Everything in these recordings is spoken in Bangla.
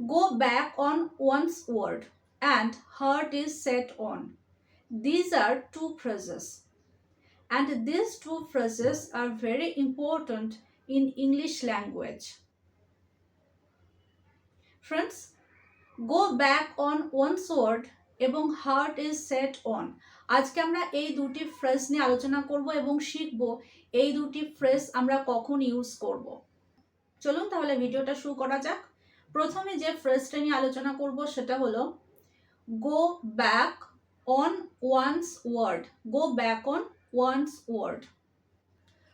Go back on one's word and heart is set on these are two phrases and this two phrases are very important in English language friends go back on one's word এবং হার্ট ইজ সেট অন আজকে আমরা এই দুটি ফ্রেজ নিয়ে আলোচনা করব এবং শিখব এই দুটি ফ্রেজ আমরা কখন ইউজ করব। চলুন তাহলে ভিডিওটা শুরু করা যাক। প্রথমে যে ফ্রেজটা নিয়ে আলোচনা করব সেটা হলো go back on one's word go back on one's word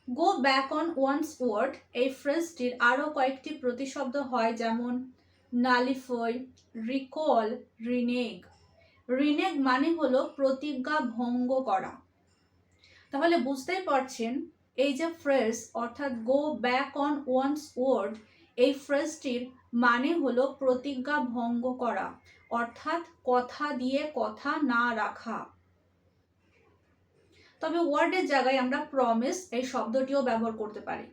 go back on one's word এই ফ্রেজটির আরও কয়েকটি প্রতিশব্দ হয়, যেমন নালিফয় রিকল রিনেগ রিনেগ মানে হলো প্রতিজ্ঞা ভঙ্গ করা। তাহলে বুঝতেই পারছেন, এই যে ফ্রেজ অর্থাৎ go back on one's word এই ফ্রেজটির মানে হলো প্রতিজ্ঞা ভঙ্গ করা, অর্থাৎ কথা দিয়ে কথা না রাখা। তবে ওয়ার্ডের জায়গায় আমরা প্রমিস এই শব্দটিও ব্যবহার করতে পারি।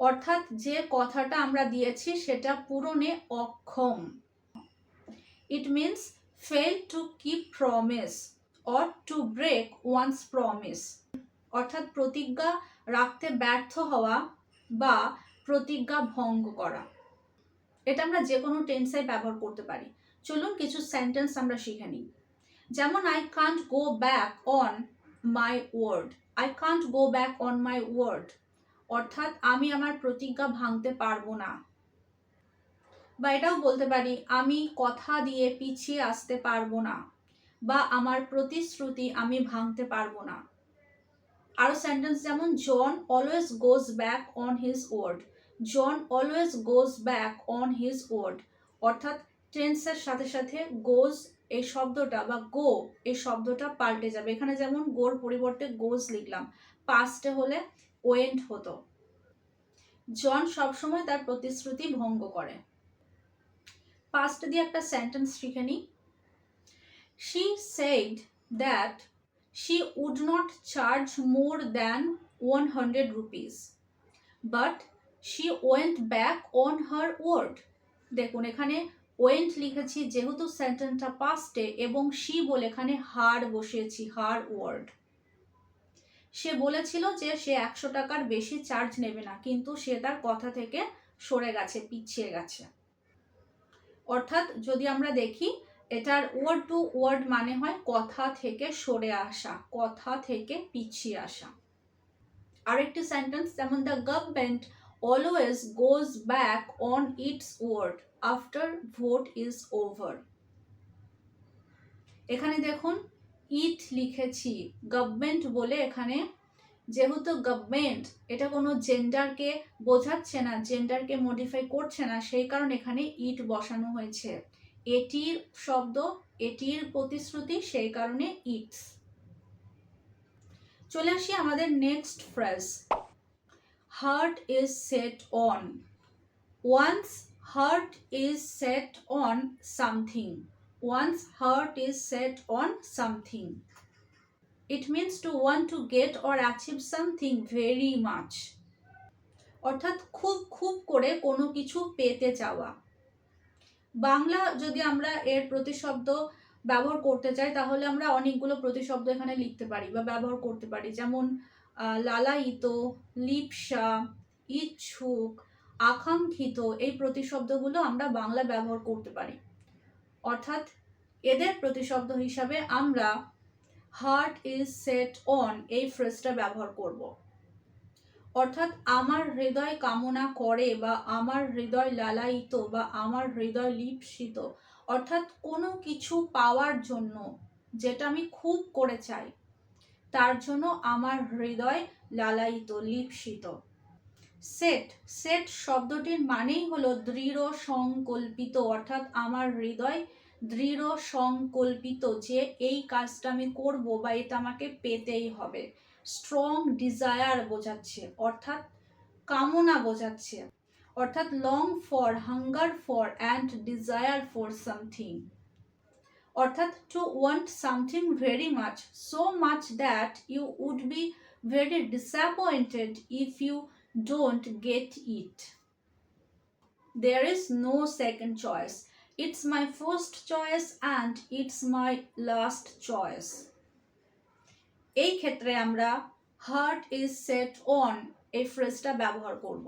অর্থাৎ যে কথাটা আমরা দিয়েছি সেটা পূরণে অক্ষম। It means fail to keep promise or to break one's promise অর্থাৎ প্রতিজ্ঞা রাখতে ব্যর্থ হওয়া বা প্রতিজ্ঞা ভঙ্গ করা। এটা আমরা যে কোনো টেন্সে ব্যবহার করতে পারি। চলুন কিছু সেন্টেন্স আমরা শিখে নিই। যেমন I can't go back on my word I can't go back on my word অর্থাৎ, আমি আমার প্রতিজ্ঞা ভাঙতে পারব না। বা এটাও বলতে পারি, আমি কথা দিয়ে পিছিয়ে আসতে পারব না বা, আমার প্রতিশ্রুতি আমি ভাঙতে পারব না আরও সেন্টেন্স যেমন John always goes back on his word John always goes back on his word অর্থাৎ টেন্সের সাথে সাথে গোজ এই শব্দটা বা গো এই শব্দটা পাল্টে যাবে। এখানে যেমন গোর পরিবর্তে গোজ লিখলাম পাস্টে হলে ওয়েন্ট হতো। জন সবসময় তার প্রতিশ্রুতি ভঙ্গ করে। পাস্ট দিয়ে একটা সেন্টেন্স শিখে নিই। She said that would not charge more than one hundred rupees but she went back on her word দেখুন, এখানে ওয়েন্ট লিখেছি যেহেতু সেন্টেন্সটা পাস্টে এবং শি বলে এখানে হার বসিয়েছি, হার ওয়ার্ড সে বলেছিল যে সে একশো টাকার বেশি চার্জ নেবে না, কিন্তু সে তার কথা থেকে সরে গেছে, পিছিয়ে গেছে। অর্থাৎ যদি আমরা দেখি এটার ওয়ার্ড টু ওয়ার্ড মানে হয় কথা থেকে সরে আসা, কথা থেকে পিছিয়ে আসা। আরেকটি সেন্টেন্স যেমন the government always goes back on its word after vote is over এখানে দেখুন ইট লিখেছি গভর্নমেন্ট বলে এখানে, যেহেতু গভর্নমেন্ট এটা কোনো জেন্ডারকে বোঝাচ্ছে না জেন্ডারকে মডিফাই করছে না, সেই কারণে এখানে ইট বসানো হয়েছে। এটির শব্দ, এটির প্রতিশ্রুতি সেই কারণে ইটস। চলে আসি আমাদের next phrase. Heart is set on. One's heart is set on something. One's heart is set on something. It means to want to get or achieve something very much. অর্থাৎ খুব খুব করে কোনো কিছু পেতে চাওয়া। বাংলা যদি আমরা এর প্রতিশব্দ ব্যবহার করতে চাই, তাহলে আমরা অনেকগুলো প্রতিশব্দ এখানে লিখতে পারি বা ব্যবহার করতে পারি। যেমন লালায়িত, লিপসা, ইচ্ছুক আকাঙ্ক্ষিত এই প্রতিশব্দগুলো আমরা বাংলা ব্যবহার করতে পারি। অর্থাৎ এদের প্রতিশব্দ হিসাবে আমরা হার্ট ইজ সেট অন এই ফ্রেজটা ব্যবহার করব। অর্থাৎ আমার হৃদয় কামনা করে বা আমার হৃদয় লালায়িত বা আমার হৃদয় লিপসিত, অর্থাৎ কোনো কিছু পাওয়ার জন্য যেটা আমি খুব করে চাই, তার জন্য আমার হৃদয় লালায়িত, লিপসিত। সেট সেট শব্দটির মানেই হলো দৃঢ় সংকল্পিত, অর্থাৎ আমার হৃদয় দৃঢ় সংকল্পিত যে এই কাজটা আমি করব বা এটা আমাকে পেতেই হবে। স্ট্রং ডিজায়ার বোঝাচ্ছে, অর্থাৎ কামনা বোঝাচ্ছে, অর্থাৎ long for hunger for and desire for something অর্থাৎ to want something very much so much that you would be very disappointed if you don't get it there is no second choice. It's my first choice and it's my last choice. এই ক্ষেত্রে আমরা হার্ট ইজ সেট অন এই ফ্রেজটা ব্যবহার করব।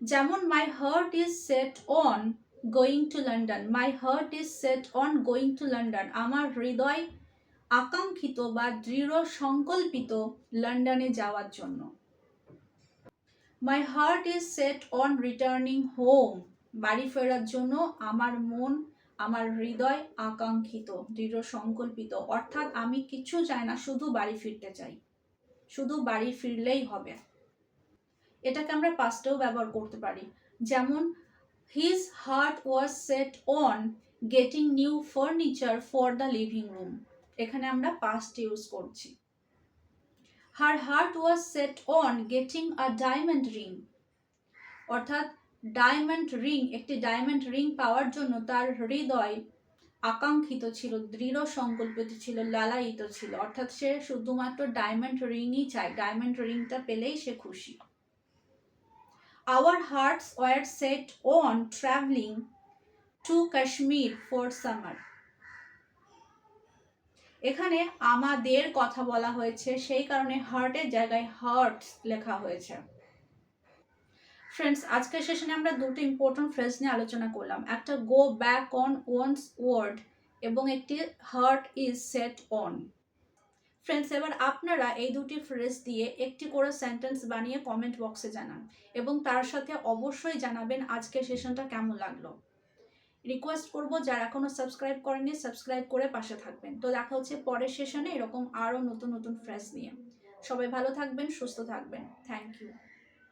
যেমন my heart is set on going to London my heart is set on going to London আমার হৃদয় আকাঙ্ক্ষিত বা দৃঢ় সংকল্পিত লন্ডনে যাওয়ার জন্য। My heart is set on returning home বাড়ি ফেরার জন্য আমার মন আমার হৃদয় আকাঙ্ক্ষিত, দৃঢ় সংকল্পিত। অর্থাৎ আমি কিছু চাই না, শুধু বাড়ি ফিরতে চাই। শুধু বাড়ি ফিরলেই হবে। এটাকে আমরা পাস্টেও ব্যবহার করতে পারি। যেমন his heart was set on getting new furniture for the living room এখানে আমরা পাস্ট ইউজ করছি। Her heart was set on getting a diamond ring অর্থাৎ ডায়মন্ড রিং, একটি ডায়মন্ড রিং পাওয়ার জন্য তার হৃদয় আকাঙ্ক্ষিত ছিল, দৃঢ় সংকল্পিত ছিল, লালায়িত ছিল। অর্থাৎ সে শুধুমাত্র ডায়মন্ড রিংই চায়, ডায়মন্ড রিংটা পেলেই সে খুশি। Our hearts were set on travelling to Kashmir for summer এখানে আমাদের কথা বলা হয়েছে, সেই কারণে হার্টের জায়গায় হার্ট লেখা হয়েছে। ফ্রেন্ডস আজকের সেশনে আমরা দুটো ইম্পর্টেন্ট ফ্রেজ নিয়ে আলোচনা করলাম। একটা go back on one's word এবং একটি heart is set on friends এবার আপনারা এই দুটি ফ্রেজ দিয়ে একটি করে সেন্টেন্স বানিয়ে কমেন্ট বক্সে জানান এবং তার সাথে অবশ্যই জানাবেন আজকের সেশনটা কেমন লাগল। রিকোয়েস্ট করব যারা এখনও সাবস্ক্রাইব করেনি সাবস্ক্রাইব করে পাশে থাকবেন। তো দেখা হচ্ছে পরের সেশনে এরকম আরও নতুন নতুন ফ্রেজ নিয়ে। সবাই ভালো থাকবেন, সুস্থ থাকবেন। Thank you